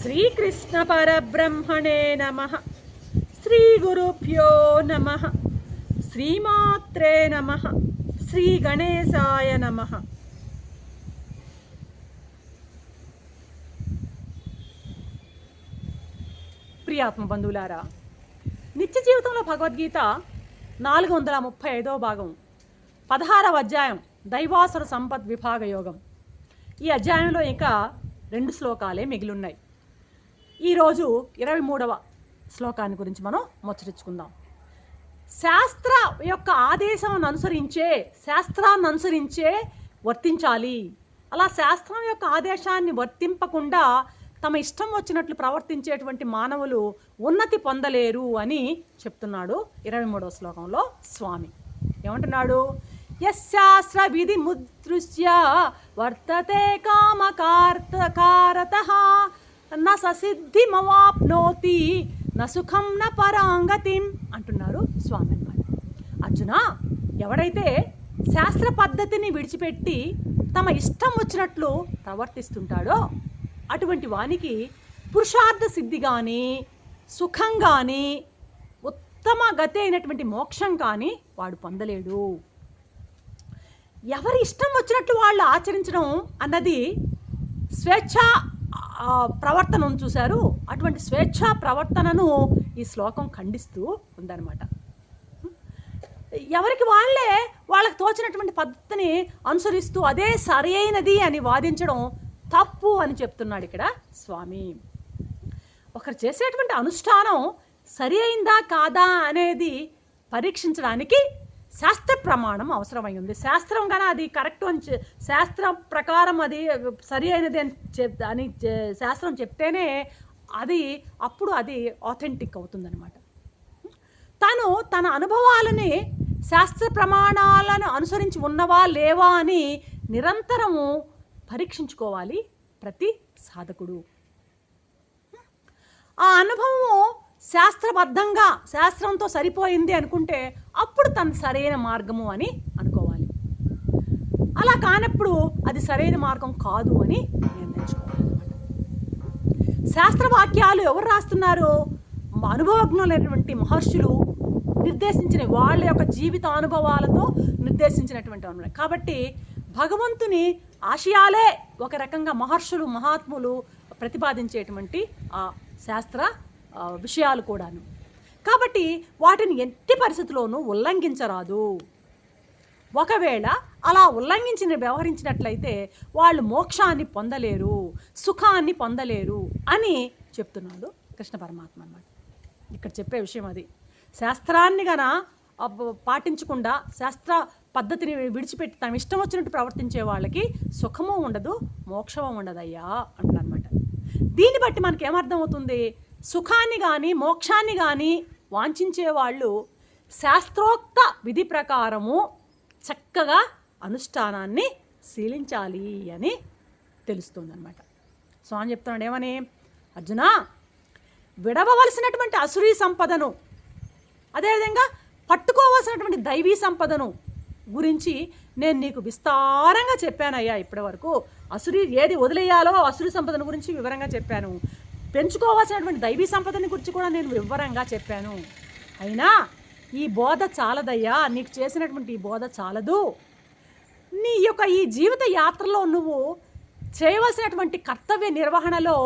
శ్రీకృష్ణ పరబ్రహ్మణే నమ. శ్రీ గురుభ్యో నమ. శ్రీమాత్రే నమ. శ్రీ గణేశాయ నమ. ప్రియాత్మ బంధువులారా నిత్య జీవితంలో భగవద్గీత నాలుగు వందల ముప్పై ఐదవ భాగం పదహారవ అధ్యాయం దైవాసుర సంపద్ విభాగ యోగం. ఈ అధ్యాయంలో ఇంకా రెండు శ్లోకాలే మిగిలిన్నాయి ఈరోజు ఇరవై మూడవ శ్లోకాన్ని గురించి మనం ముచ్చరించుకుందాం శాస్త్ర యొక్క ఆదేశాన్ని అనుసరించే శాస్త్రాన్ని అనుసరించే వర్తించాలి. అలా శాస్త్రం యొక్క ఆదేశాన్ని వర్తింపకుండా తమ ఇష్టం వచ్చినట్లు ప్రవర్తించేటువంటి మానవులు ఉన్నతి పొందలేరు అని చెప్తున్నాడు ఇరవై మూడవ శ్లోకంలో స్వామి. ఏమంటున్నాడు? యశాస్త్ర విధి ముదృశ్య వర్తతే కామకార్తకారత న ససిద్ధిమవాప్నోతి న సుఖం న పరాంగతిం అంటున్నారు స్వామి అన్నమాట అర్జున ఎవడైతే శాస్త్ర పద్ధతిని విడిచిపెట్టి తమ ఇష్టం వచ్చినట్లు ప్రవర్తిస్తుంటాడో అటువంటి వానికి పురుషార్థ సిద్ధి కానీ సుఖం కానీ ఉత్తమ గతి అయినటువంటి మోక్షం కానీ వాడు పొందలేడు. ఎవరి ఇష్టం వచ్చినట్లు వాళ్ళు ఆచరించడం అన్నది స్వేచ్ఛ ప్రవర్తనను చూశారు. అటువంటి స్వేచ్ఛా ప్రవర్తనను ఈ శ్లోకం ఖండిస్తూ ఉందన్నమాట. ఎవరికి వాళ్ళే వాళ్ళకి తోచినటువంటి పద్ధతిని అనుసరిస్తూ అదే సరైనది అని వాదించడం తప్పు అని చెప్తున్నాడు ఇక్కడ స్వామి. ఒకరు చేసేటువంటి అనుష్ఠానం సరి అయిందా కాదా అనేది పరీక్షించడానికి శాస్త్ర ప్రమాణం అవసరమై ఉంది శాస్త్రం కానీ అది కరెక్ట్ అని శాస్త్ర ప్రకారం అది సరి అయినది అని చెప్ అని శాస్త్రం చెప్తేనే అది అప్పుడు అది ఆథెంటిక్ అవుతుందన్నమాట. తను తన అనుభవాలని శాస్త్ర ప్రమాణాలను అనుసరించి ఉన్నవా లేవా అని నిరంతరము పరీక్షించుకోవాలి ప్రతి సాధకుడు. ఆ అనుభవము శాస్త్రబద్ధంగా శాస్త్రంతో సరిపోయింది అనుకుంటే అప్పుడు తన సరైన మార్గము అని అనుకోవాలి. అలా కానప్పుడు అది సరైన మార్గం కాదు అని నిర్ణయించుకోవాలన్నమాట శాస్త్రవాక్యాలు ఎవరు రాస్తున్నారు అనుభవజ్ఞులైనటువంటి మహర్షులు నిర్దేశించిన వాళ్ళ యొక్క జీవిత అనుభవాలతో నిర్దేశించినటువంటి అనుభవం కాబట్టి భగవంతుని ఆశయాలే ఒక రకంగా మహర్షులు మహాత్ములు ప్రతిపాదించేటువంటి ఆ శాస్త్ర విషయాలు కూడాను. కాబట్టి వాటిని ఎట్టి పరిస్థితుల్లోనూ ఉల్లంఘించరాదు. ఒకవేళ అలా ఉల్లంఘించిన వ్యవహరించినట్లయితే వాళ్ళు మోక్షాన్ని పొందలేరు సుఖాన్ని పొందలేరు అని చెప్తున్నాడు కృష్ణ పరమాత్మ అన్నమాట. ఇక్కడ చెప్పే విషయం అది. శాస్త్రాన్ని గన పాటించకుండా శాస్త్ర పద్ధతిని విడిచిపెట్టి తమ ఇష్టం వచ్చినట్టు ప్రవర్తించే వాళ్ళకి సుఖము ఉండదు మోక్షము ఉండదయ్యా అంటారనమాట దీన్ని బట్టి మనకి ఏమర్థమవుతుంది సుఖాన్ని కానీ మోక్షాన్ని కానీ వాంఛించే వాళ్ళు శాస్త్రోక్త విధి ప్రకారము చక్కగా అనుష్ఠానాన్ని శీలించాలి అని తెలుస్తుంది అనమాట స్వామి చెప్తున్నాడు ఏమని? అర్జున విడవవలసినటువంటి అసురీ సంపదను అదేవిధంగా పట్టుకోవాల్సినటువంటి దైవీ సంపదను గురించి నేను నీకు విస్తారంగా చెప్పానయ్యా ఇప్పటివరకు. అసురి ఏది వదిలేయాలో అసురి సంపదను గురించి వివరంగా చెప్పాను. పెంచుకోవాల్సినటువంటి దైవీ సంపదని గురించి కూడా నేను వివరంగా చెప్పాను. అయినా ఈ బోధ చాలదయ్యా నీకు చేసినటువంటి ఈ బోధ చాలదు. నీ యొక్క ఈ జీవిత యాత్రలో నువ్వు చేయవలసినటువంటి కర్తవ్య నిర్వహణలో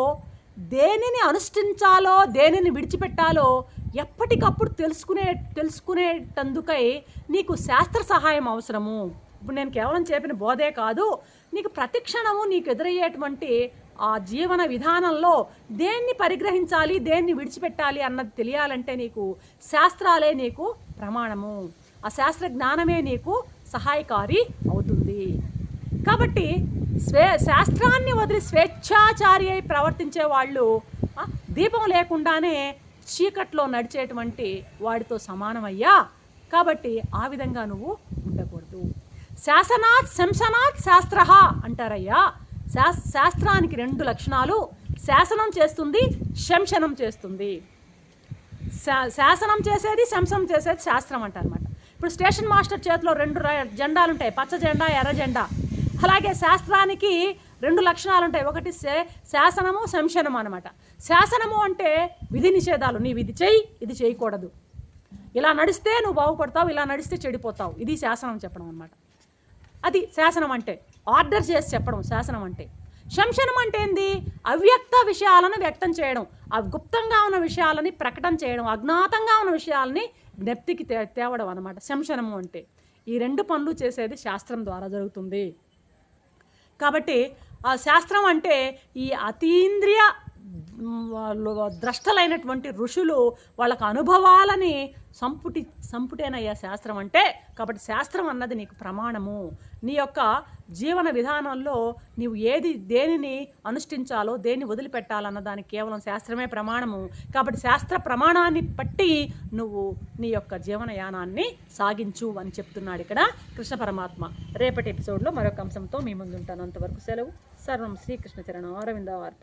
దేనిని అనుష్ఠించాలో దేనిని విడిచిపెట్టాలో ఎప్పటికప్పుడు తెలుసుకునే తెలుసుకునేటందుకై నీకు శాస్త్ర సహాయం అవసరము. ఇప్పుడు నేను కేవలం చెప్పిన బోధే కాదు నీకు ప్రతిక్షణము నీకు ఎదురయ్యేటువంటి ఆ జీవన విధానంలో దేన్ని పరిగ్రహించాలి దేన్ని విడిచిపెట్టాలి అన్నది తెలియాలంటే నీకు శాస్త్రాలే నీకు ప్రమాణము. ఆ శాస్త్ర జ్ఞానమే నీకు సహాయకారి అవుతుంది. కాబట్టి స్వే శాస్త్రాన్ని వదిలి స్వేచ్ఛాచారి అయి ప్రవర్తించే వాళ్ళు దీపం లేకుండానే చీకట్లో నడిచేటువంటి వాడితో సమానమయ్యా. కాబట్టి ఆ విధంగా నువ్వు ఉండకూడదు. శాసనాత్ శంసనాత్ శాస్త్ర అంటారయ్యా. శాస్ శాస్త్రానికి రెండు లక్షణాలు. శాసనం చేస్తుంది శంశనం చేస్తుంది. శా- శాసనం చేసేది శంసం చేసేది శాస్త్రం అంటారనమాట ఇప్పుడు స్టేషన్ మాస్టర్ చేతిలో రెండు జెండాలు ఉంటాయి పచ్చ జెండా ఎర్ర జెండా. అలాగే శాస్త్రానికి రెండు లక్షణాలు ఉంటాయి ఒకటి శాసనము శంశనము అనమాట శాసనము అంటే విధి నిషేధాలు. నీవు ఇది చేయి ఇది చేయకూడదు. ఇలా నడిస్తే నువ్వు బాగుపడతావు ఇలా నడిస్తే చెడిపోతావు. ఇది శాసనం చెప్పడం అనమాట అది శాసనం అంటే. ఆర్డర్ చేసి చెప్పడం శాసనం అంటే. శంశనం అంటే ఏంది? అవ్యక్త విషయాలను వ్యక్తం చేయడం. అవి గుప్తంగా ఉన్న విషయాలని ప్రకటన చేయడం. అజ్ఞాతంగా ఉన్న విషయాలని జ్ఞప్తికి తే తేవడం అనమాట శంశనము అంటే. ఈ రెండు పనులు చేసేది శాస్త్రం ద్వారా జరుగుతుంది. కాబట్టి ఆ శాస్త్రం అంటే ఈ అతీంద్రియ వాళ్ళు ద్రష్టలైనటువంటి ఋషులు వాళ్ళకు అనుభవాలని సంపుటి సంపుటేనయ్యా శాస్త్రం అంటే కాబట్టి శాస్త్రం అన్నది నీకు ప్రమాణము. నీ యొక్క జీవన విధానంలో నీవు ఏది దేనిని అనుష్ఠించాలో దేన్ని వదిలిపెట్టాలన్న దానికి కేవలం శాస్త్రమే ప్రమాణము. కాబట్టి శాస్త్ర ప్రమాణాన్ని బట్టి నువ్వు నీ యొక్క జీవనయానాన్ని సాగించు అని చెప్తున్నాడు ఇక్కడ కృష్ణ పరమాత్మ. రేపటి ఎపిసోడ్లో మరొక అంశంతో మీ ముందు ఉంటాను అంతవరకు సెలవు. సర్వం శ్రీకృష్ణ చరణం అరవింద